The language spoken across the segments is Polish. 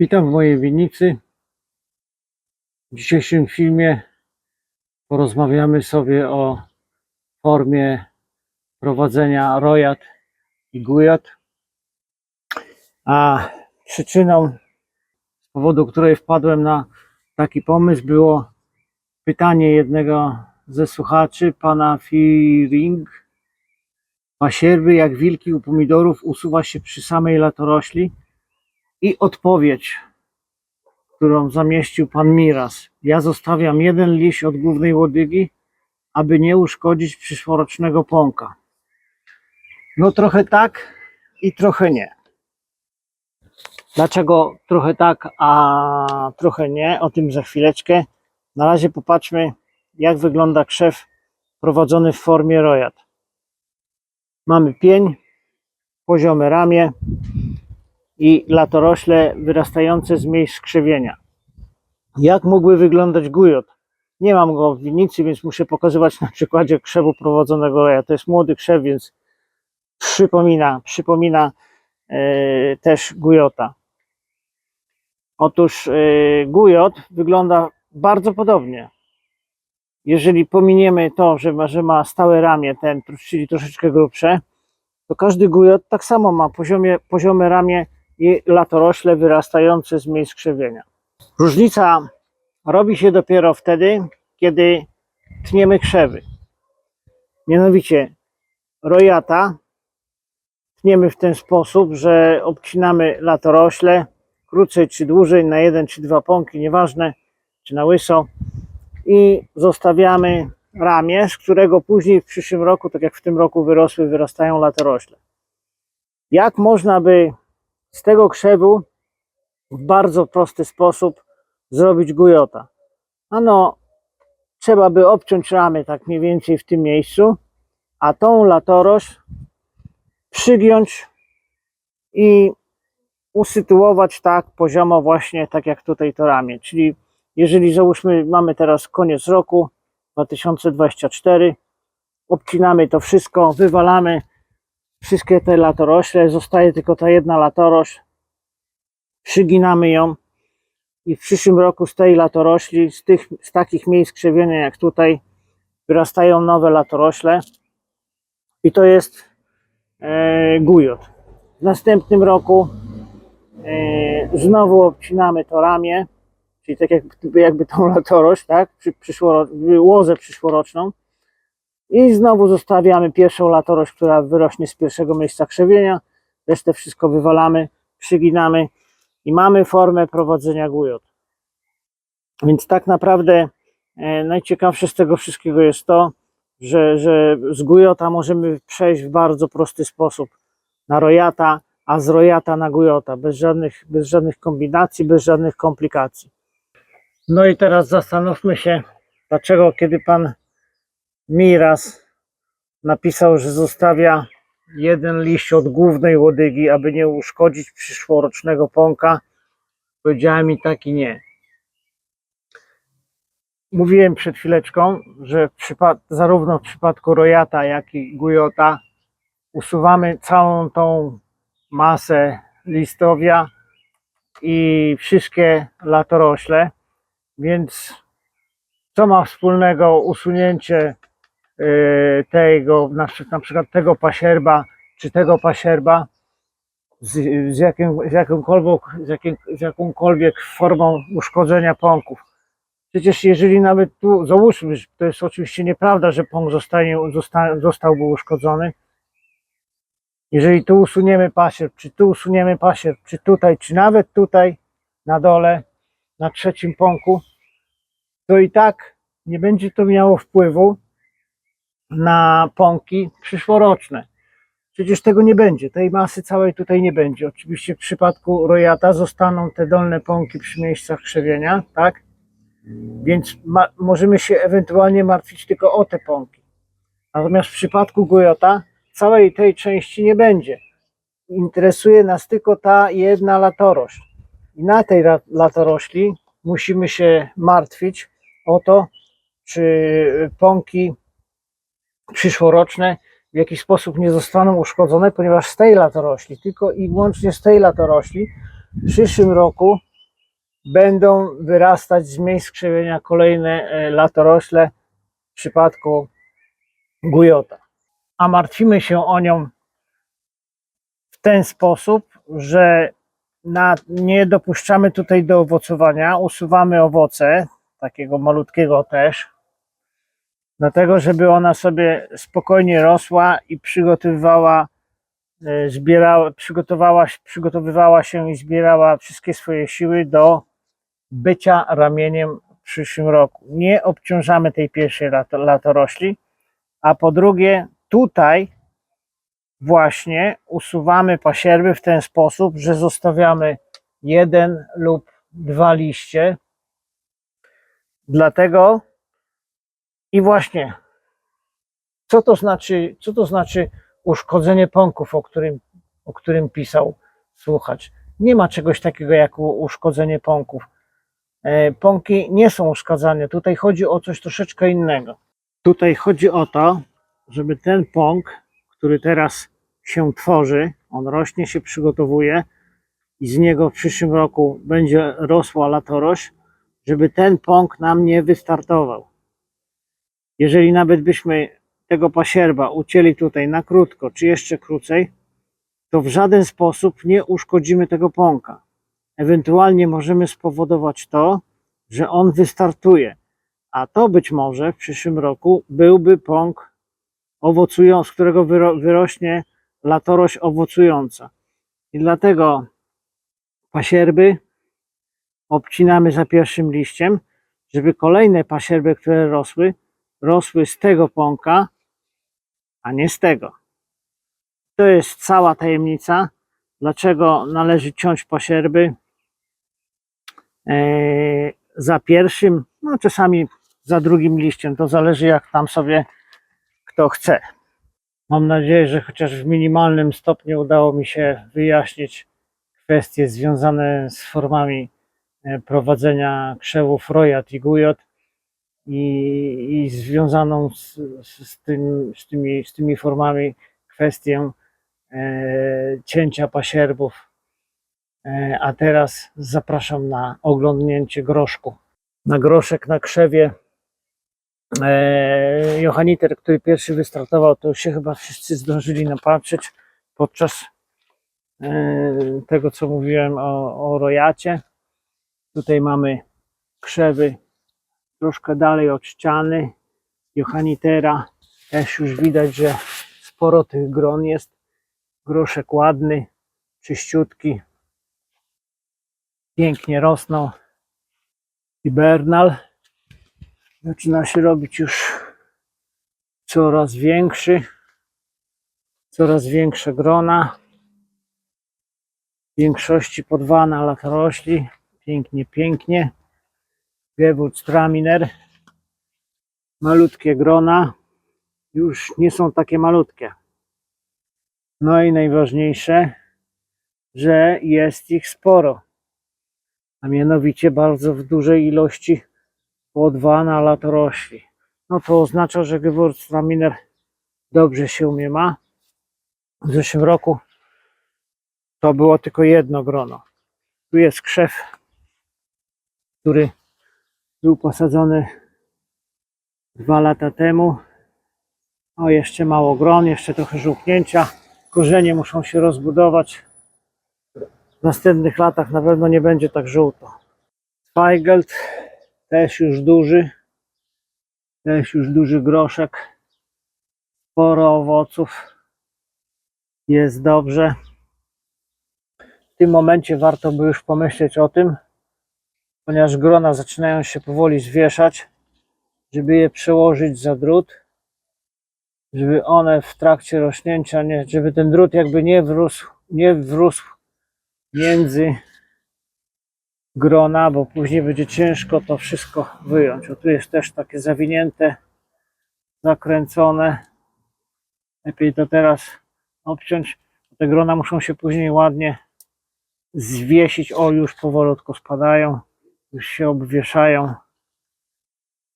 Witam w mojej winnicy. W dzisiejszym filmie porozmawiamy sobie o formie prowadzenia rojat i gujat. A przyczyną, z powodu której wpadłem na taki pomysł, było pytanie jednego ze słuchaczy, pana Fearing. Pasierby jak wilki u pomidorów usuwa się przy samej latorośli i odpowiedź, którą zamieścił pan Miras. Ja zostawiam jeden liść od głównej łodygi, aby nie uszkodzić przyszłorocznego pąka. No trochę tak i trochę nie. Dlaczego trochę tak, a trochę nie? O tym za chwileczkę. Na razie popatrzmy, jak wygląda krzew prowadzony w formie rojat. Mamy pień, poziome ramię, i latorośle wyrastające z miejsc krzewienia. Jak mógłby wyglądać gujot? Nie mam go w winnicy, więc muszę pokazywać na przykładzie krzewu prowadzonego roja. To jest młody krzew, więc przypomina, przypomina e, też gujota. Otóż e, gujot wygląda bardzo podobnie. Jeżeli pominiemy to, że ma, że ma stałe ramię, ten, czyli troszeczkę grubsze, to każdy gujot tak samo ma poziomie, poziome ramię i latorośle wyrastające z miejsc krzewienia. Różnica robi się dopiero wtedy, kiedy tniemy krzewy. Mianowicie rojata tniemy w ten sposób, że obcinamy latorośle krócej czy dłużej na jeden czy dwa pąki, nieważne czy na łyso i zostawiamy ramię, z którego później w przyszłym roku, tak jak w tym roku wyrosły, wyrastają latorośle. Jak można by z tego krzewu w bardzo prosty sposób zrobić gujota. Ano, trzeba by obciąć ramy tak mniej więcej w tym miejscu, a tą latorość przygiąć i usytuować tak poziomo właśnie tak jak tutaj to ramię. Czyli jeżeli załóżmy mamy teraz koniec roku 2024, obcinamy to wszystko, wywalamy wszystkie te latorośle, zostaje tylko ta jedna latorośl, przyginamy ją i w przyszłym roku z tej latorośli, z, tych, z takich miejsc krzewienia jak tutaj, wyrastają nowe latorośle. I to jest e, gujot. W następnym roku e, znowu obcinamy to ramię, czyli tak jakby, jakby tą latorośl, tak, przy, łozę przyszłoroczną i znowu zostawiamy pierwszą latorość, która wyrośnie z pierwszego miejsca krzewienia. Resztę wszystko wywalamy, przyginamy i mamy formę prowadzenia gujot. Więc tak naprawdę e, najciekawsze z tego wszystkiego jest to, że, że z gujota możemy przejść w bardzo prosty sposób na rojata, a z rojata na gujota, bez żadnych, bez żadnych kombinacji, bez żadnych komplikacji. No i teraz zastanówmy się, dlaczego kiedy pan Miras napisał, że zostawia jeden liść od głównej łodygi, aby nie uszkodzić przyszłorocznego pąka. Powiedziałem mi tak i nie. Mówiłem przed chwileczką, że w zarówno w przypadku rojata, jak i gujota usuwamy całą tą masę listowia i wszystkie latorośle, więc co ma wspólnego usunięcie tego, na, przy- na przykład tego pasierba, czy tego pasierba z, z, jakim, z, jakąkolwiek, z, jakim, z jakąkolwiek formą uszkodzenia pąków. Przecież jeżeli nawet tu, załóżmy, to jest oczywiście nieprawda, że pąk zostanie, zosta, zostałby uszkodzony, jeżeli tu usuniemy pasierb, czy tu usuniemy pasierb, czy tutaj, czy nawet tutaj na dole, na trzecim pąku, to i tak nie będzie to miało wpływu na pąki przyszłoroczne. Przecież tego nie będzie, tej masy całej tutaj nie będzie. Oczywiście w przypadku rojata zostaną te dolne pąki przy miejscach krzewienia, tak? Więc możemy się ewentualnie martwić tylko o te pąki. Natomiast w przypadku gojota całej tej części nie będzie. Interesuje nas tylko ta jedna latorośl. I na tej la- latorośli musimy się martwić o to, czy pąki przyszłoroczne w jakiś sposób nie zostaną uszkodzone, ponieważ z tej latorośli, tylko i wyłącznie z tej latorośli w przyszłym roku będą wyrastać z miejsc krzewienia kolejne e, latorośle w przypadku gujota. A martwimy się o nią w ten sposób, że na, nie dopuszczamy tutaj do owocowania, usuwamy owoce, takiego malutkiego też, dlatego żeby ona sobie spokojnie rosła i przygotowywała, e, zbierała, przygotowała, przygotowywała się i zbierała wszystkie swoje siły do bycia ramieniem w przyszłym roku. Nie obciążamy tej pierwszej lato, latorośli, a po drugie tutaj właśnie usuwamy pasierby w ten sposób, że zostawiamy jeden lub dwa liście. Dlatego i właśnie co to znaczy, co to znaczy uszkodzenie pąków, o którym, o którym pisał słuchacz. Nie ma czegoś takiego jak uszkodzenie pąków. E, Pąki nie są uszkadzane. Tutaj chodzi o coś troszeczkę innego. Tutaj chodzi o to, żeby ten pąk, który teraz się tworzy, on rośnie, się przygotowuje i z niego w przyszłym roku będzie rosła latorość, żeby ten pąk nam nie wystartował. Jeżeli nawet byśmy tego pasierba ucięli tutaj na krótko, czy jeszcze krócej, to w żaden sposób nie uszkodzimy tego pąka. Ewentualnie możemy spowodować to, że on wystartuje, a to być może w przyszłym roku byłby pąk owocujący, z którego wyro, wyrośnie latorość owocująca. I dlatego pasierby obcinamy za pierwszym liściem, żeby kolejne pasierby, które rosły, rosły z tego pąka, a nie z tego. To jest cała tajemnica, dlaczego należy ciąć pasierby e, za pierwszym, no czasami za drugim liściem. To zależy jak tam sobie kto chce. Mam nadzieję, że chociaż w minimalnym stopniu udało mi się wyjaśnić kwestie związane z formami e, prowadzenia krzewów rojat i gujot i, i związaną z, z, tym, z, tymi, z tymi formami kwestię e, cięcia pasierbów. E, a teraz zapraszam na oglądnięcie groszku. Na groszek na krzewie e, Johanniter, który pierwszy wystartował, to się chyba wszyscy zdążyli napatrzeć podczas e, tego, co mówiłem o, o rojacie. Tutaj mamy krzewy troszkę dalej od ściany Johannitera. Też już widać, że sporo tych gron jest. Groszek ładny, czyściutki. Pięknie rosną. I Bernal zaczyna się robić już coraz większy. Coraz większe grona. W większości podwana latorośli. Pięknie, pięknie. Gewurztraminer. Malutkie grona. Już nie są takie malutkie. No i najważniejsze, że jest ich sporo. A mianowicie bardzo w dużej ilości podwana latorośli. No to oznacza, że Gewurztraminer dobrze się umie ma. W zeszłym roku to było tylko jedno grono. Tu jest krzew, który był posadzony dwa lata temu. O, jeszcze mało gron, jeszcze trochę żółknięcia. Korzenie muszą się rozbudować. W następnych latach na pewno nie będzie tak żółto. Zweigelt też już duży. Też już duży groszek. Sporo owoców. Jest dobrze. W tym momencie warto by już pomyśleć o tym, ponieważ grona zaczynają się powoli zwieszać, żeby je przełożyć za drut, żeby one w trakcie rośnięcia, nie, żeby ten drut jakby nie wrósł, nie wrósł między grona, bo później będzie ciężko to wszystko wyjąć. O tu jest też takie zawinięte, zakręcone. Lepiej to teraz obciąć. Te grona muszą się później ładnie zwiesić. O, już powolutku spadają, już się obwieszają.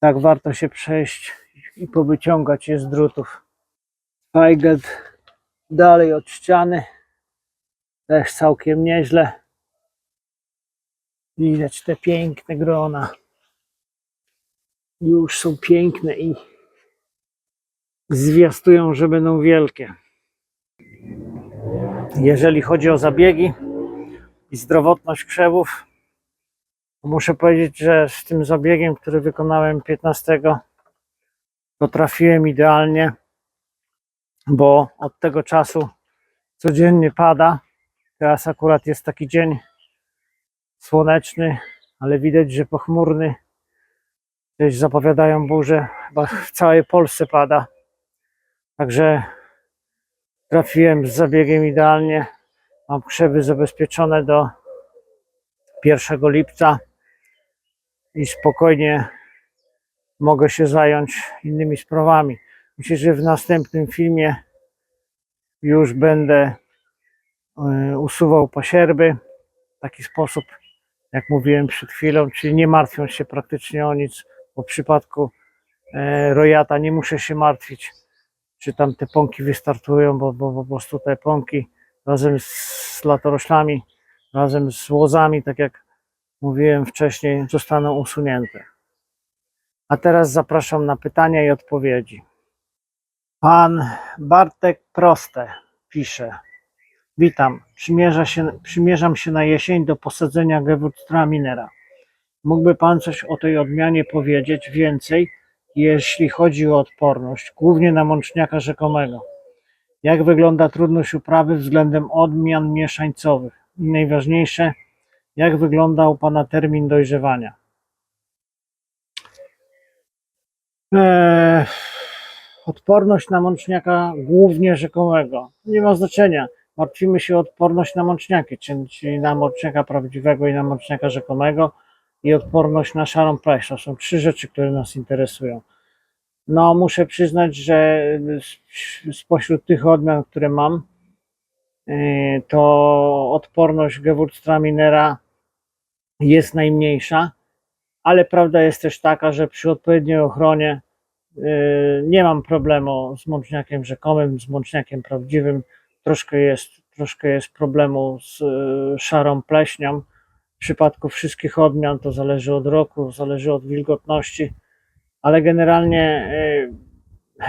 Tak warto się przejść i powyciągać je z drutów. Feigelt dalej od ściany. Też całkiem nieźle. Widać te piękne grona. Już są piękne i zwiastują, że będą wielkie. Jeżeli chodzi o zabiegi i zdrowotność krzewów, muszę powiedzieć, że z tym zabiegiem, który wykonałem 15, to trafiłem idealnie, bo od tego czasu codziennie pada. Teraz akurat jest taki dzień słoneczny, ale widać, że pochmurny. Gdzieś zapowiadają burzę, chyba w całej Polsce pada. Także trafiłem z zabiegiem idealnie. Mam krzewy zabezpieczone do 1 lipca i spokojnie mogę się zająć innymi sprawami. Myślę, że w następnym filmie już będę e, usuwał pasierby w taki sposób, jak mówiłem przed chwilą, czyli nie martwiąc się praktycznie o nic, bo w przypadku e, rojata nie muszę się martwić, czy tam te pąki wystartują, bo, bo po prostu te pąki razem z latoroślami, razem z łozami, tak jak mówiłem wcześniej, zostaną usunięte. A teraz zapraszam na pytania i odpowiedzi. Pan Bartek Proste pisze. Witam. Przymierza się, przymierzam się na jesień do posadzenia Gewürztraminera. Mógłby Pan coś o tej odmianie powiedzieć więcej, jeśli chodzi o odporność, głównie na mączniaka rzekomego? Jak wygląda trudność uprawy względem odmian mieszańcowych? I najważniejsze, jak wygląda u Pana termin dojrzewania? Eee, odporność na mączniaka głównie rzekomego. Nie ma znaczenia. Martwimy się o odporność na mączniaki, czyli na mączniaka prawdziwego i na mączniaka rzekomego i odporność na szarą pleś. To są trzy rzeczy, które nas interesują. No, muszę przyznać, że spośród tych odmian, które mam, yy, to odporność Gewürztraminera jest najmniejsza, ale prawda jest też taka, że przy odpowiedniej ochronie yy, nie mam problemu z mączniakiem rzekomym, z mączniakiem prawdziwym. Troszkę jest, troszkę jest problemu z yy, szarą pleśnią. W przypadku wszystkich odmian to zależy od roku, zależy od wilgotności, ale generalnie yy,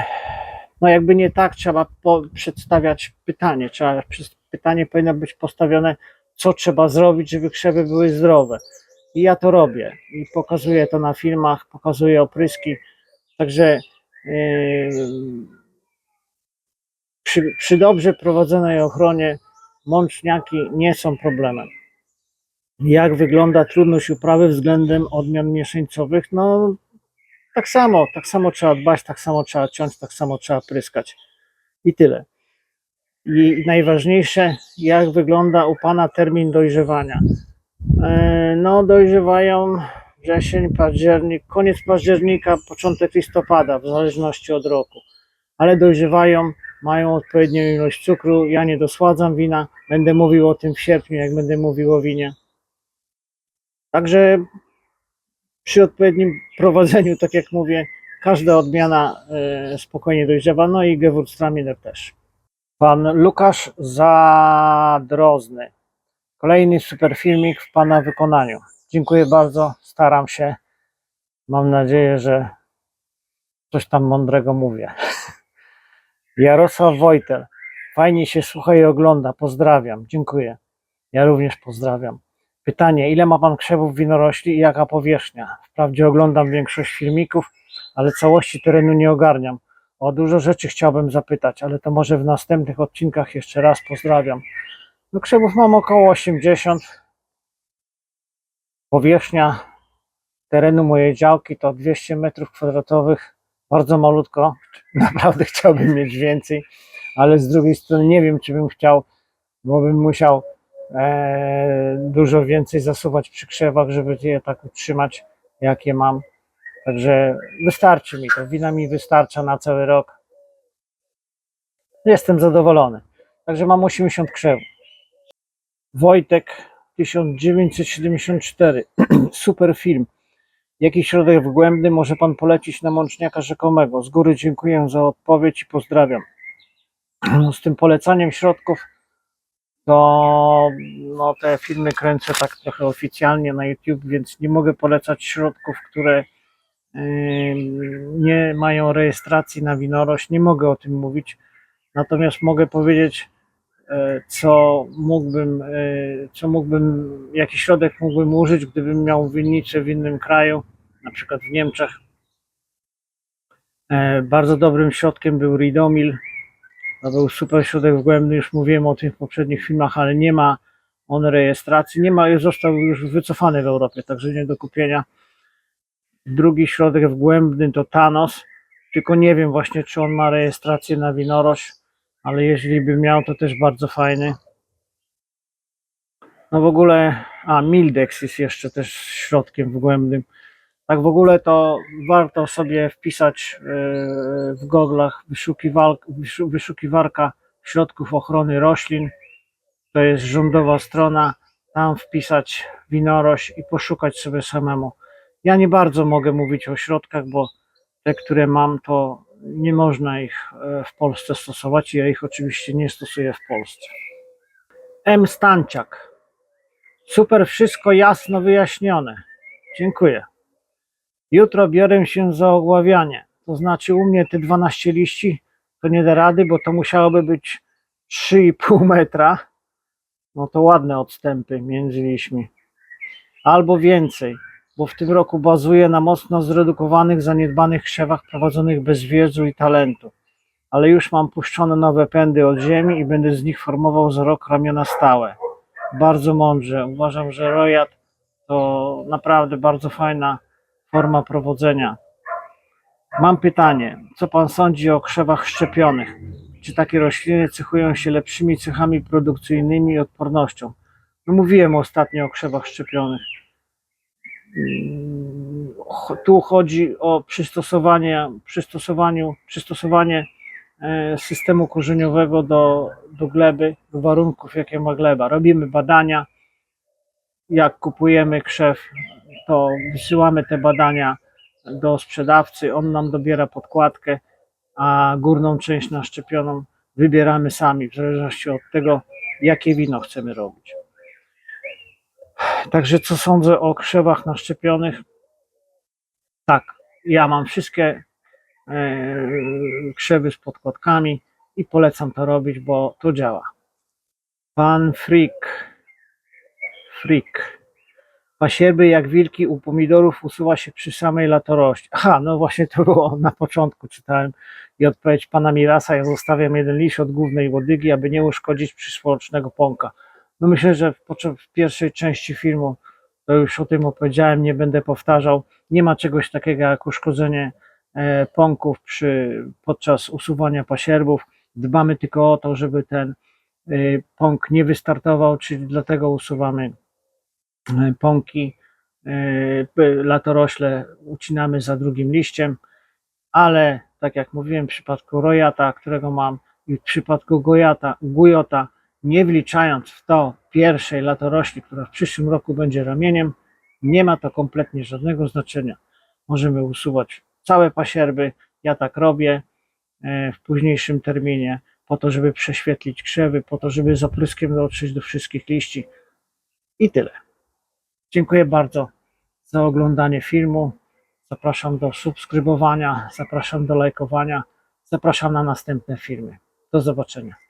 no jakby nie tak trzeba przedstawiać pytanie. Trzeba, pytanie powinno być postawione, co trzeba zrobić, żeby krzewy były zdrowe. I ja to robię. I pokazuję to na filmach, pokazuję opryski. Także yy, przy, przy dobrze prowadzonej ochronie mączniaki nie są problemem. Jak wygląda trudność uprawy względem odmian mieszańcowych? No tak samo, tak samo trzeba dbać, tak samo trzeba ciąć, tak samo trzeba pryskać. I tyle. I najważniejsze, jak wygląda u Pana termin dojrzewania? E, No, dojrzewają wrzesień, październik, koniec października, początek listopada, w zależności od roku. Ale dojrzewają, mają odpowiednią ilość cukru. Ja nie dosładzam wina, będę mówił o tym w sierpniu, jak będę mówił o winie. Także przy odpowiednim prowadzeniu, tak jak mówię, każda odmiana e, spokojnie dojrzewa, no i Gewürztraminer też. Pan Lukasz Zadrozny. Kolejny super filmik w Pana wykonaniu. Dziękuję bardzo, staram się. Mam nadzieję, że coś tam mądrego mówię. Jarosław Wojtel. Fajnie się słucha i ogląda. Pozdrawiam. Dziękuję. Ja również pozdrawiam. Pytanie, ile ma Pan krzewów winorośli i jaka powierzchnia? Wprawdzie oglądam większość filmików, ale całości terenu nie ogarniam. O dużo rzeczy chciałbym zapytać, ale to może w następnych odcinkach jeszcze raz pozdrawiam. No krzewów mam około 80. Powierzchnia terenu mojej działki to 200 metrów kwadratowych. Bardzo malutko. Naprawdę chciałbym mieć więcej, ale z drugiej strony nie wiem, czy bym chciał, bo bym musiał e, dużo więcej zasuwać przy krzewach, żeby je tak utrzymać, jakie mam. Także wystarczy mi to. Wina mi wystarcza na cały rok. Jestem zadowolony. Także mam 80 krzewów. Wojtek 1974. Super film. Jaki środek wgłębny może Pan polecić na mączniaka rzekomego? Z góry dziękuję za odpowiedź i pozdrawiam. Z tym polecaniem środków to no, te filmy kręcę tak trochę oficjalnie na YouTube, więc nie mogę polecać środków, które nie mają rejestracji na winorość. Nie mogę o tym mówić. Natomiast mogę powiedzieć, e, co mógłbym, e, co mógłbym, jaki środek mógłbym użyć, gdybym miał winnicę w innym kraju, na przykład w Niemczech. E, Bardzo dobrym środkiem był Ridomil. To był super środek wgłębny, już mówiłem o tym w poprzednich filmach, ale nie ma on rejestracji, nie ma, został już wycofany w Europie, także nie do kupienia. Drugi środek wgłębny to Thanos, tylko nie wiem właśnie, czy on ma rejestrację na winorość, ale jeśli by miał, to też bardzo fajny. No w ogóle, a Mildex jest jeszcze też środkiem wgłębnym. Tak w ogóle to warto sobie wpisać e, w goglach wyszukiwarka środków ochrony roślin. To jest rządowa strona. Tam wpisać winorość i poszukać sobie samemu. Ja nie bardzo mogę mówić o środkach, bo te, które mam, to nie można ich e, w Polsce stosować ja ich oczywiście nie stosuję w Polsce. M. Stanciak. Super, wszystko jasno wyjaśnione. Dziękuję. Jutro biorę się za ogławianie. To znaczy u mnie te 12 liści to nie da rady, bo to musiałoby być 3,5 metra. No to ładne odstępy między liśćmi. Albo więcej, bo w tym roku bazuję na mocno zredukowanych, zaniedbanych krzewach prowadzonych bez wiedzy i talentu. Ale już mam puszczone nowe pędy od ziemi i będę z nich formował za rok ramiona stałe. Bardzo mądrze. Uważam, że Rojat to naprawdę bardzo fajna forma prowadzenia. Mam pytanie, co pan sądzi o krzewach szczepionych? Czy takie rośliny cechują się lepszymi cechami produkcyjnymi i odpornością? No mówiłem ostatnio o krzewach szczepionych. Tu chodzi o przystosowanie, przystosowaniu, przystosowanie e, systemu korzeniowego do, do gleby, do warunków, jakie ma gleba. Robimy badania. Jak kupujemy krzew, to wysyłamy te badania do sprzedawcy, on nam dobiera podkładkę, a górną część naszczepioną wybieramy sami, w zależności od tego, jakie wino chcemy robić. Także co sądzę o krzewach naszczepionych? Tak, ja mam wszystkie e, krzewy z podkładkami i polecam to robić, bo to działa. Pan Freak. Freak. Pasierby jak wilki u pomidorów usuwa się przy samej latorości. Aha, no właśnie to było na początku, czytałem i odpowiedź pana Mirasa, ja zostawiam jeden liść od głównej łodygi, aby nie uszkodzić przyszłorocznego pąka. No myślę, że w, w pierwszej części filmu to już o tym opowiedziałem, nie będę powtarzał. Nie ma czegoś takiego jak uszkodzenie e, pąków przy, podczas usuwania pasierbów. Dbamy tylko o to, żeby ten e, pąk nie wystartował, czyli dlatego usuwamy e, pąki, latorośle ucinamy za drugim liściem, ale tak jak mówiłem w przypadku rojata, którego mam i w przypadku gojata, gujota, nie wliczając w to pierwszej latorośli, która w przyszłym roku będzie ramieniem, nie ma to kompletnie żadnego znaczenia. Możemy usuwać całe pasierby, ja tak robię e, w późniejszym terminie, po to, żeby prześwietlić krzewy, po to, żeby z opryskiem dotrzeć do wszystkich liści i tyle. Dziękuję bardzo za oglądanie filmu. Zapraszam do subskrybowania, zapraszam do lajkowania, zapraszam na następne filmy. Do zobaczenia.